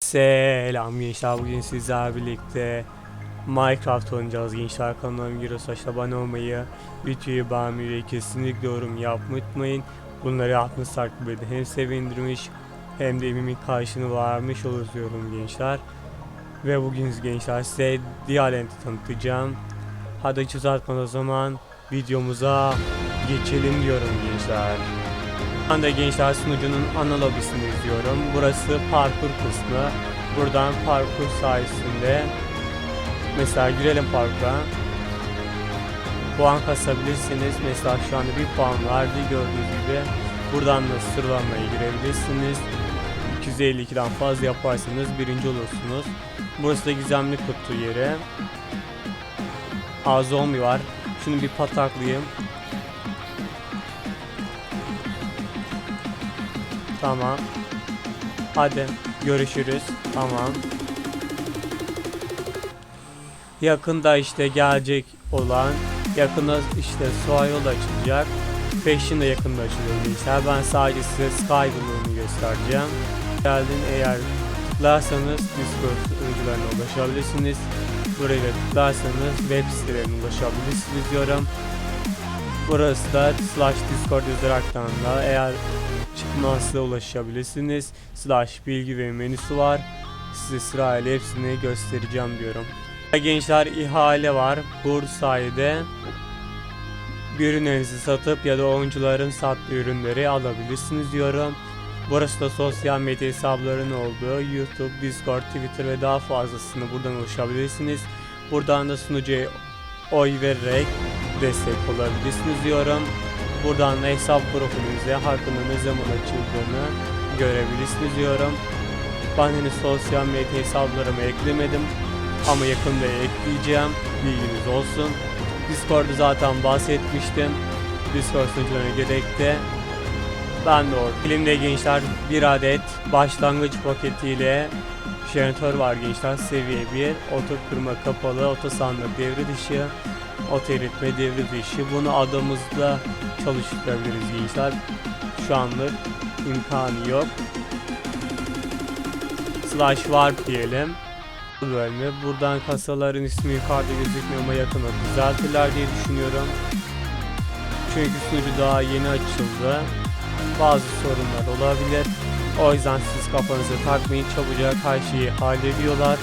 Selam gençler bugün sizlerle birlikte Minecraft oynayacağız. Gençler kanalıma giriyorsa abone olmayı videoyu beğenmeyi kesinlikle yorum yapmayı unutmayın bunları yapmışsak beni hem sevindirmiş hem de evimin karşını varmış olur diyorum gençler. Ve bugün gençler size Dialent'i tanıtacağım. Hadi hiç uzatmadan o zaman videomuza geçelim diyorum gençler ben de gençler sunucunun ana lobisini izliyorum. Burası parkur kısmı. Buradan parkur sayesinde mesela girelim parka. Puan kasabilirsiniz. Mesela şu anda bir puan vardı gördüğünüz gibi. Buradan da sıralamaya girebilirsiniz. 252'den fazla yaparsanız birinci olursunuz. Burası da gizemli kutu yeri. Aa zombi var. Şunu bir pataklayayım. Tamam. Hadi görüşürüz. Tamam. Yakında işte gelecek olan yakında işte Suha yol açılacak. Fashion da yakında açılıyor gençler. Ben sadece size Sky Blue'unu göstereceğim. Geldin eğer tıklarsanız Discord sunucularına ulaşabilirsiniz. Buraya tıklarsanız web sitelerine ulaşabilirsiniz diyorum. Burası da slash discord yazaraktan da eğer çıkmazsa ulaşabilirsiniz. Slash bilgi ve menüsü var. Size sırayla hepsini göstereceğim diyorum. Gençler ihale var. Bu sayede bir ürünlerinizi satıp ya da oyuncuların sattığı ürünleri alabilirsiniz diyorum. Burası da sosyal medya hesaplarının olduğu YouTube, Discord, Twitter ve daha fazlasını buradan ulaşabilirsiniz. Buradan da sunucuya oy vererek destek olabilirsiniz diyorum. Buradan da hesap profilinize hakkında ne zaman açıldığını görebilirsiniz diyorum. Ben henüz sosyal medya hesaplarımı eklemedim ama yakında ekleyeceğim. Bilginiz olsun. Discord'u zaten bahsetmiştim. Discord sunucularına gerek de ben de o. Elimde gençler bir adet başlangıç paketiyle jeneratör var gençler seviye 1 oto kırma kapalı oto sandık devre dışı oto eritme devre dışı. Bunu adamızda çalıştırabiliriz gençler. Şu anlık imkanı yok. Slash warp diyelim. Bu bölümü. Buradan kasaların ismi yukarıda gözükmüyor ama yakında düzeltirler diye düşünüyorum. Çünkü sunucu daha yeni açıldı. Bazı sorunlar olabilir. O yüzden siz kafanızı takmayın. Çabucak her şeyi hallediyorlar.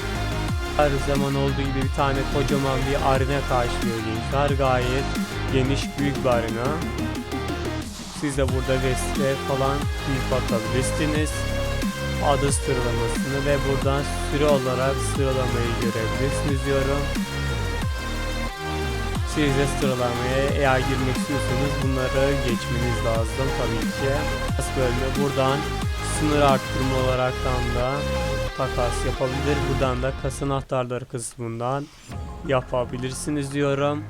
Her zaman olduğu gibi bir tane kocaman bir arena karşılıyor gençler. Gayet geniş büyük bir arena. Siz de burada West'e falan bir bakabilirsiniz. Adı sıralamasını ve buradan süre olarak sıralamayı görebilirsiniz diyorum. Siz de sıralamaya eğer girmek istiyorsanız bunları geçmeniz lazım tabii ki. Böyle buradan sınır arttırma olaraktan da takas yapabilir. Buradan da kasa anahtarları kısmından yapabilirsiniz diyorum.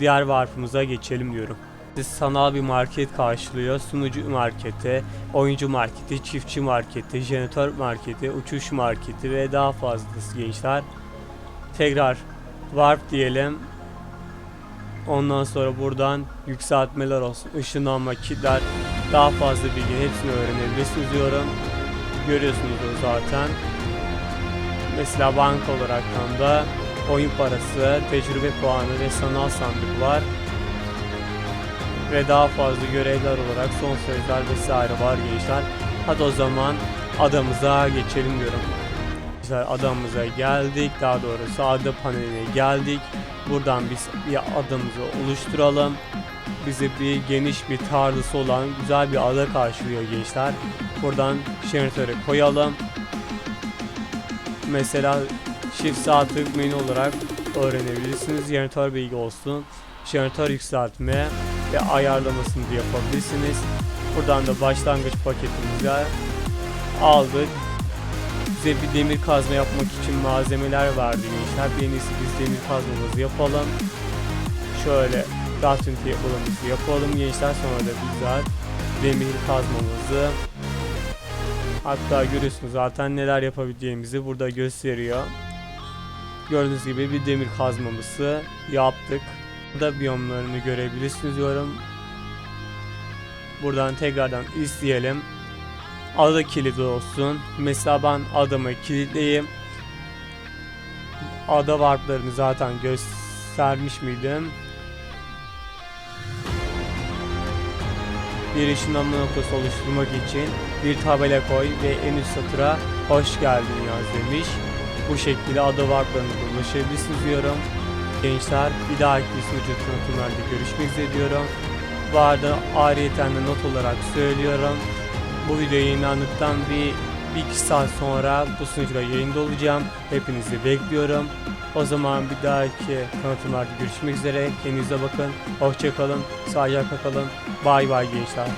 Diğer varfımıza geçelim diyorum. Sanal bir market karşılıyor. Sunucu marketi, oyuncu marketi, çiftçi marketi, jeneratör marketi, uçuş marketi ve daha fazlası gençler. Tekrar warp diyelim. Ondan sonra buradan yükseltmeler olsun, ışınlanma, kitler, daha fazla bilgi hepsini öğrenebilirsiniz diyorum. Görüyorsunuz zaten. Mesela banka olaraktan da oyun parası, tecrübe puanı ve sanal sandık var. Ve daha fazla görevler olarak son sözler vesaire var gençler. Hadi o zaman adamıza geçelim diyorum. Gençler adamımıza geldik. Daha doğrusu ada paneline geldik. Buradan biz bir adamımızı oluşturalım bize bir geniş bir tarlası olan güzel bir ada karşılıyor gençler. Buradan jeneratörü koyalım. Mesela çift saatlik menü olarak öğrenebilirsiniz. Jeneratör bilgi olsun. Jeneratör yükseltme ve ayarlamasını da yapabilirsiniz. Buradan da başlangıç paketimize aldık. Bize bir demir kazma yapmak için malzemeler verdi gençler. En iyisi biz demir kazmamızı yapalım. Şöyle crafting yapalımızı yapalım gençler sonra da güzel demir kazmamızı hatta görüyorsunuz zaten neler yapabileceğimizi burada gösteriyor gördüğünüz gibi bir demir kazmamızı yaptık burada biyomlarını görebilirsiniz diyorum buradan tekrardan izleyelim ada kilidi olsun. Mesela ben adamı kilitleyeyim. Ada warplarını zaten göstermiş miydim? Bir ışınlanma noktası oluşturmak için bir tabela koy ve en üst satıra hoş geldin yaz demiş. Bu şekilde ada warplarına da ulaşabilirsiniz diyorum. Gençler bir dahaki sunucu tanıtımlarda görüşmek üzere diyorum. Bu arada ayrıyeten de not olarak söylüyorum. Bu video yayınlandıktan bir, bir iki saat sonra bu sunucuda yayında olacağım. Hepinizi bekliyorum. O zaman bir dahaki tanıtımlarda görüşmek üzere. Kendinize bakın. Hoşçakalın. Sağlıcakla kalın. Bay bay gençler.